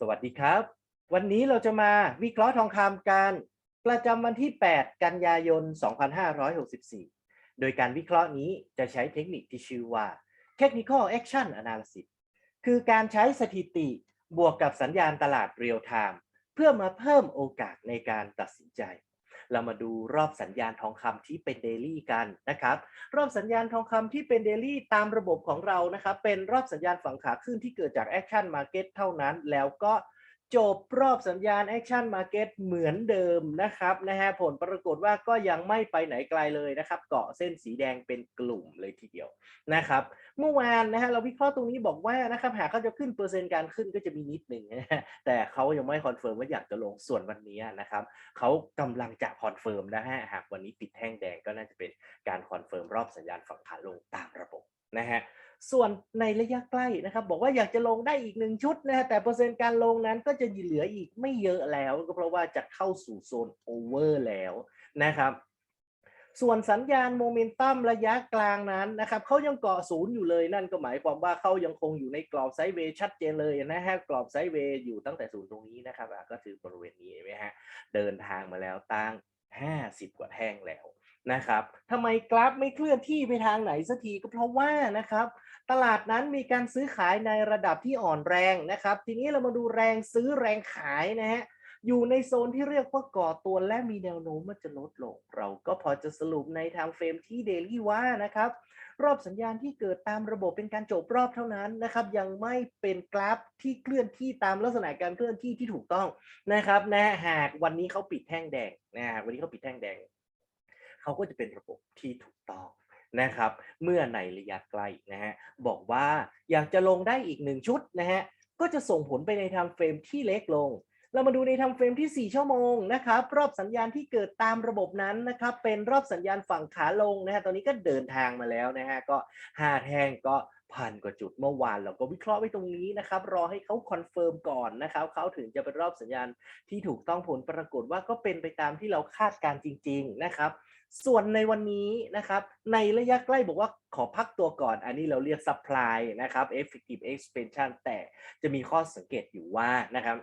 สวัสดีครับ วันนี้เราจะมาวิเคราะห์ทองคำการประจำวันที่ 8 กันยายน 2564 โดยการวิเคราะห์นี้จะใช้เทคนิคที่ชื่อว่า Technical Action Analysis คือการใช้สถิติบวกกับสัญญาณตลาดเรียลไทม์เพื่อมาเพิ่มโอกาสในการตัดสินใจ เรามาดูรอบสัญญาณทองคำที่เป็นเดลี่กันนะครับรอบสัญญาณทองคำที่เป็นเดลี่ตามระบบของเรานะครับเป็นรอบสัญญาณฝั่งขาขึ้นที่เกิดจากแอคชั่นมาร์เก็ตเท่านั้น แล้วก็ จบรอบสัญญาณแอคชั่นมาร์เก็ตเหมือนเดิมนะครับนะฮะผลปรากฏว่าก็ยังไม่ไปไหนไกลเลยนะครับ เกาะเส้นสีแดงเป็นกลุ่มเลยทีเดียวนะครับ เมื่อวานนะฮะเราวิเคราะห์ตรงนี้บอกว่านะครับหากเขาจะขึ้นเปอร์เซ็นต์การขึ้นก็จะมีนิดหนึ่งแต่เขายังไม่คอนเฟิร์มว่าอยากจะลงส่วนวันนี้นะครับเขากำลังจะคอนเฟิร์มนะฮะหากวันนี้ปิดแท่งแดงก็น่าจะเป็นการคอนเฟิร์มรอบสัญญาณฝั่งขาลงตามระบบนะฮะ ส่วนในระยะใกล้นะครับ บอกว่าอยากจะลงได้อีกหนึ่งชุดนะฮะแต่เปอร์เซ็นต์การลงนั้นก็จะเหลืออีกไม่เยอะแล้ว ก็เพราะว่าจะเข้าสู่โซนโอเวอร์แล้วนะครับส่วนสัญญาณโมเมนตัมระยะกลางนั้นนะครับเขายังเกาะศูนย์อยู่เลยนั่นก็หมายความว่าเขายังคงอยู่ในกรอบไซด์เวย์ชัดเจนเลยนะฮะกรอบไซด์เวย์อยู่ตั้งแต่ศูนย์ตรงนี้นะครับก็คือบริเวณนี้เห็นไหมฮะเดินทางมาแล้วตั้ง 50 กว่าแท่งแล้วนะครับทำไมกราฟไม่เคลื่อนที่ไปทางไหนสักทีก็เพราะว่านะครับ ตลาดนั้นมีการซื้อขายในระดับที่อ่อนแรงนะครับ ทีนี้เรามาดูแรงซื้อแรงขายนะฮะอยู่ในโซนที่เรียกว่าก่อตัวและมีแนวโน้มว่าจะลดลง เราก็พอจะสรุปในทางเฟรมที่เดลี่ว่านะครับ รอบสัญญาณที่เกิดตามระบบเป็นการจบรอบเท่านั้นนะครับ ยังไม่เป็นกราฟที่เคลื่อนที่ตามลักษณะการเคลื่อนที่ที่ถูกต้องนะครับนะหากวันนี้เขาปิดแท่งแดงนะวันนี้เขาปิดแท่งแดงเขาก็จะเป็นระบบที่ถูกต้อง นะครับ เมื่อในระยะใกล้นะฮะบอกว่าอยากจะลงได้อีกหนึ่งชุดนะฮะก็จะส่งผลไปในทางเฟรมที่เล็กลง เรามาดูในทำเฟรมที่ 4 ชั่วโมงนะครับ รอบสัญญาณที่เกิดตามระบบนั้นนะครับ เป็นรอบสัญญาณฝั่งขาลงนะฮะตอนนี้ก็เดินทางมาแล้วนะฮะก็5แท่งก็พันกว่าจุดเมื่อวานเราก็วิเคราะห์ไว้ตรงนี้นะครับ รอให้เขาคอนเฟิร์มก่อนนะครับเขาถึงจะเป็นรอบสัญญาณที่ถูกต้องผลปรากฏว่าก็เป็นไปตามที่เราคาดการณ์จริง ๆนะครับ ส่วนในวันนี้นะครับ ในระยะใกล้บอกว่าขอพักตัวก่อน อันนี้เราเรียก supply นะครับ effective expansion แต่จะมีข้อสังเกตอยู่ว่านะครับ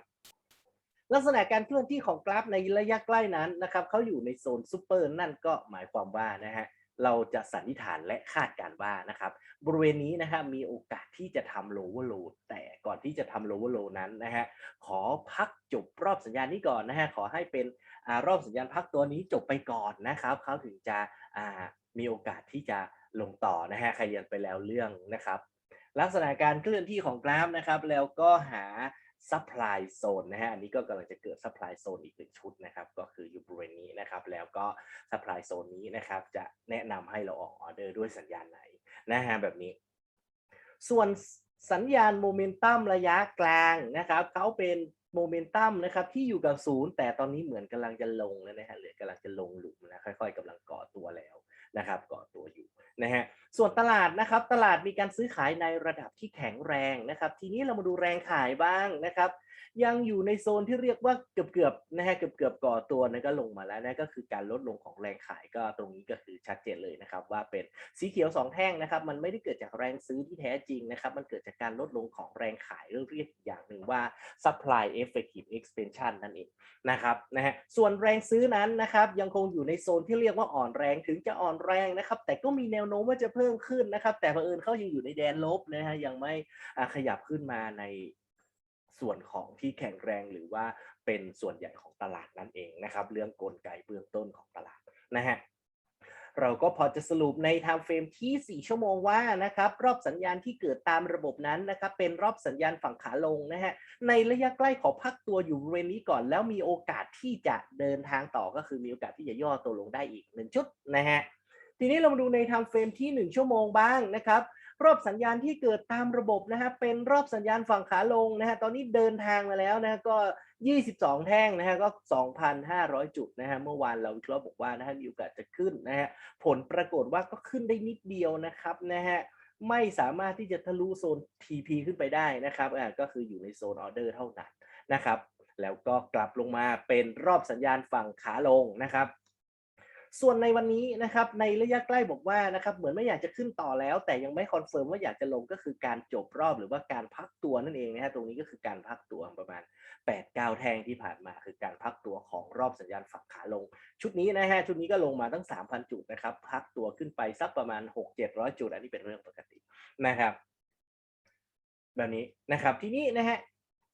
ลักษณะการเคลื่อนที่ของกราฟในระยะใกล้นั้นนะครับเขาอยู่ในโซนซูเปอร์นั่นก็หมายความว่านะฮะ เราจะสันนิษฐานและคาดการ์ว่านะครับบริเวณนี้นะฮะมีโอกาสที่จะทำ lower low แต่ก่อนที่จะทำ lower low นั้นนะฮะขอพักจบรอบสัญญาณนี้ก่อนนะฮะขอให้เป็นอารอบสัญญาณพักตัวนี้จบไปก่อนนะครับเขาถึงจะอ่ามีโอกาสที่จะลงต่อนะฮะใครเรียนไปแล้วเรื่องนะครับ ลักษณะการเคลื่อนที่ของกราฟนะครับ แล้วก็หา supply zone นะฮะอันนี้ก็กำลังจะเกิด supply zone อีกหนึ่งชุดนะครับก็คืออยู่บริเวณนี้นะครับแล้วก็ supply zone นี้นะครับจะแนะนำให้เราออกออเดอร์ด้วยสัญญาณไหนนะฮะแบบนี้ ส่วนสัญญาณโมเมนตัมระยะกลางนะครับเขาเป็นโมเมนตัมนะครับที่อยู่กับศูนย์แต่ตอนนี้เหมือนกำลังจะลงแล้วนะฮะหรือกำลังจะลงหลุมนะค่อย ๆกำลังก่อตัวแล้วนะครับก่อตัวอยู่นะฮะ ส่วนตลาดนะครับ ตลาดมีการซื้อขายในระดับที่แข็งแรงนะครับ ทีนี้เรามาดูแรงขายบ้างนะครับ ยังอยู่ในโซนที่เรียกว่าเกือบๆนะฮะเกือบๆก่อตัวนะก็ลงมาแล้วนะก็คือการลดลงของแรงขายก็ตรงนี้ก็คือชัดเจนเลยนะครับ ว่าเป็นสีเขียวสองแท่งนะครับ มันไม่ได้เกิดจากแรงซื้อที่แท้จริงนะครับ มันเกิดจากการลดลงของแรงขายเรื่องเรียกอีกอย่างหนึ่งว่า supply effective expansion นั่นเองนะครับนะฮะส่วนแรงซื้อนั้นนะครับยังคงอยู่ในโซนที่เรียกว่าอ่อนแรงถึงจะอ่อนแรงนะครับ แต่ก็มีแนวโน้มว่าจะเพิ่มพิ่มขึ้นนะครับ แต่เผอิญเขายังอยู่ในแดนลบนะฮะยังไม่ขยับขึ้นมาในส่วนของที่แข็งแรงหรือว่าเป็นส่วนใหญ่ของตลาดนั่นเองนะครับ เรื่องกลไกเบื้องต้นของตลาดนะฮะเราก็พอจะสรุปในไทม์เฟรมที่ 4 ชั่วโมงว่านะครับรอบสัญญาณที่เกิดตามระบบนั้นนะครับเป็นรอบสัญญาณฝั่งขาลงนะฮะในระยะใกล้ขอพักตัวอยู่บริเวณนี้ก่อนแล้วมีโอกาสที่จะเดินทางต่อก็คือมีโอกาสที่จะย่อตัวลงได้อีกหนึ่งชุดนะฮะ ทีนี้เรามาดูในไทม์เฟรมที่ 1 ชั่วโมงบ้างนะครับ รอบสัญญาณที่เกิดตามระบบนะฮะเป็นรอบสัญญาณฝั่งขาลงนะฮะตอนนี้เดินทางมาแล้วนะก็ 22 แท่งนะฮะก็ 2,500 จุดนะฮะเมื่อวานเราวิเคราะห์บอกว่านะฮะมีโอกาสจะขึ้นนะฮะผลปรากฏว่าก็ขึ้นได้นิดเดียวนะครับนะฮะไม่สามารถที่จะทะลุโซน TP ขึ้นไปได้นะครับอ่าก็คืออยู่ในโซนออเดอร์เท่านั้นนะครับ แล้วก็กลับลงมาเป็นรอบสัญญาณฝั่งขาลงนะครับ ส่วนในวันนี้นะครับในระยะใกล้บอกว่านะครับเหมือนไม่อยากจะขึ้นต่อแล้ว แต่ยังไม่คอนเฟิร์มว่าอยากจะลงก็คือการจบรอบหรือว่าการพักตัวนั่นเองนะฮะตรงนี้ก็คือการพักตัวประมาณ8 9แทงที่ผ่านมาคือการพักตัวของรอบสัญญาณฝั่งขาลง ชุดนี้นะฮะชุดนี้ก็ลงมาตั้ง 3,000 จุดนะครับพักตัวขึ้นไปสักประมาณ 6-700 จุดอันนี้เป็นเรื่องปกตินะครับ แบบนี้นะครับทีนี้นะฮะ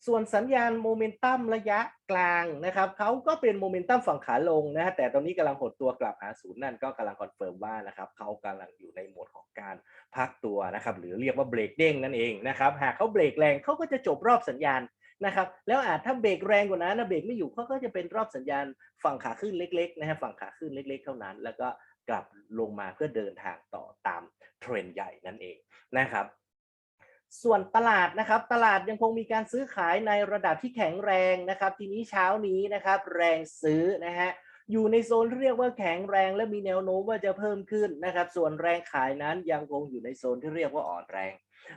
ส่วนสัญญาณโมเมนตัมระยะกลางนะครับเขาก็เป็นโมเมนตัมฝั่งขาลงนะฮะแต่ตอนนี้กำลังหดตัวกลับหาศูนย์นั่นก็กำลังคอนเฟิร์มว่านะครับเขากำลังอยู่ในโหมดของการพักตัวนะครับหรือเรียกว่าเบรกเด้งนั่นเองนะครับหากเขาเบรกแรงเขาก็จะจบรอบสัญญาณนะครับแล้วอาจถ้าเบรกแรงกว่านั้นนะเบรกไม่อยู่เขาก็จะเป็นรอบสัญญาณฝั่งขาขึ้นเล็กๆนะฮะฝั่งขาขึ้นเล็ก ๆ เท่านั้น แล้วก็กลับลงมาเพื่อเดินทางต่อตามเทรนใหญ่นั่นเองนะครับ ส่วนตลาดนะครับตลาดยังคงมีการซื้อขายในระดับที่แข็งแรงนะครับทีนี้เช้านี้นะครับแรงซื้อนะฮะอยู่ในโซนที่เรียกว่าแข็งแรงและมีแนวโน้มว่าจะเพิ่มขึ้นนะครับ ส่วนแรงขายนั้นยังคงอยู่ในโซนที่เรียกว่าอ่อนแรง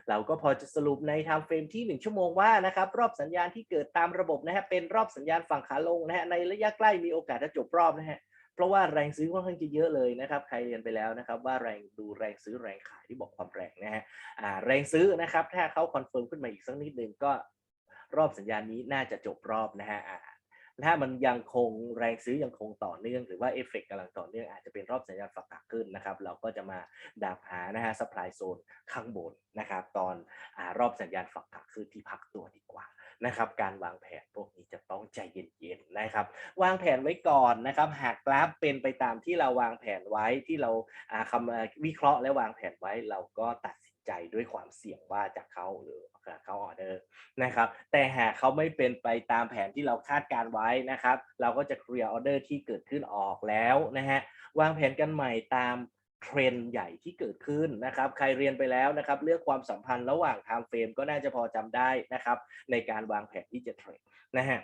เราก็พอจะสรุปในทม์เฟรมที่ 1 ชั่วโมงว่านะครับรอบสัญญาณที่เกิดตามระบบนะฮะเป็นรอบสัญญาณฝั่งขาลงนะฮะในระยะใกล้มีโอกาสจะจบรอบนะฮะ เพราะว่าแรงซื้อค่อนข้างจะเยอะเลยนะครับใครเรียนไปแล้วนะครับว่าแรงดูแรงซื้อแรงขายที่บอกความแรงนะฮะอ่าแรงซื้อนะครับถ้าเขาคอนเฟิร์มขึ้นมาอีกสักนิดนึงก็รอบสัญญาณนี้น่าจะจบรอบนะฮะ ถ้ามันยังคงแรงซื้อยังคงต่อเนื่อง หรือว่าเอฟเฟกกำลังต่อเนื่องอาจจะเป็นรอบสัญญาณฝักขาขึ้นนะครับ เราก็จะมาดักหานะฮะสป라이โซนข้างบนนะครับตอนอรอบสัญญาณฝักขาขึ้นที่พักตัวดีกว่านะครับการวางแผนพวกนี้จะต้องใจเย็นๆนะครับ วางแผนไว้ก่อนนะครับ หากกราฟเป็นไปตามที่เราวางแผนไว้ที่เราคำวิเคราะห์และวางแผนไว้เราก็ตัดสินใจด้วยความเสี่ยงว่าจะเข้าหรือ เขาออเดอร์นะครับ แต่หากเขาไม่เป็นไปตามแผนที่เราคาดการไว้นะครับ เราก็จะเคลียร์ออเดอร์ที่เกิดขึ้นออกแล้วนะฮะวางแผนกันใหม่ตามเทรนใหญ่ที่เกิดขึ้นนะครับ ใครเรียนไปแล้วนะครับเรื่องความสัมพันธ์ระหว่างไทม์เฟรมก็น่าจะพอจำได้นะครับ ในการวางแผนที่จะเทรดนะฮะ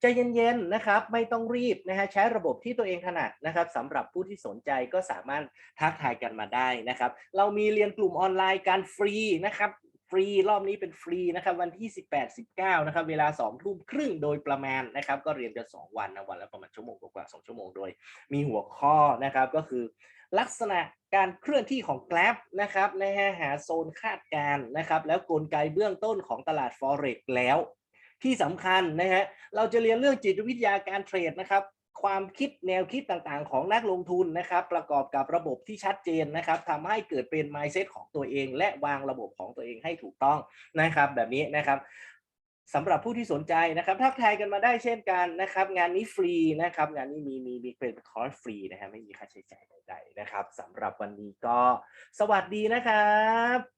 ใจเย็นๆนะครับ ไม่ต้องรีบนะฮะใช้ระบบที่ตัวเองถนัดนะครับสำหรับผู้ที่สนใจก็สามารถทักทายกันมาได้นะครับ เรามีเรียนกลุ่มออนไลน์การฟรีนะครับ ฟรีรอบนี้เป็นฟรีนะครับวันที่ 18 19นะครับเวลา2ทุ่มครึ่งโดยประมาณนะครับก็เรียนกัน2วันนะวันละประมาณชั่วโมงกว่าๆ2ชั่วโมงโดย มีหัวข้อนะครับก็คือ ลักษณะการเคลื่อนที่ของ Grab นะครับนะฮะหาโซนคาดการนะครับแล้วกลไกเบื้องต้นของตลาด Forex แล้วที่สำคัญนะฮะเราจะเรียนเรื่องจิตวิทยาการเทรดนะครับ ความคิดแนวคิดต่างๆ ของนักลงทุนนะครับ ประกอบกับระบบที่ชัดเจนนะครับทำให้เกิดเป็น mindset ของตัวเอง และวางระบบของตัวเองให้ถูกต้องนะครับ แบบนี้นะครับสำหรับผู้ที่สนใจนะครับทักทายกันมาได้เช่นกันนะครับ งานนี้ฟรีนะครับ งานนี้มีมีมีเป็นคอร์สฟรีนะฮะไม่มีค่าใช้จ่ายใดๆนะครับสำหรับวันนี้ก็สวัสดีนะครับ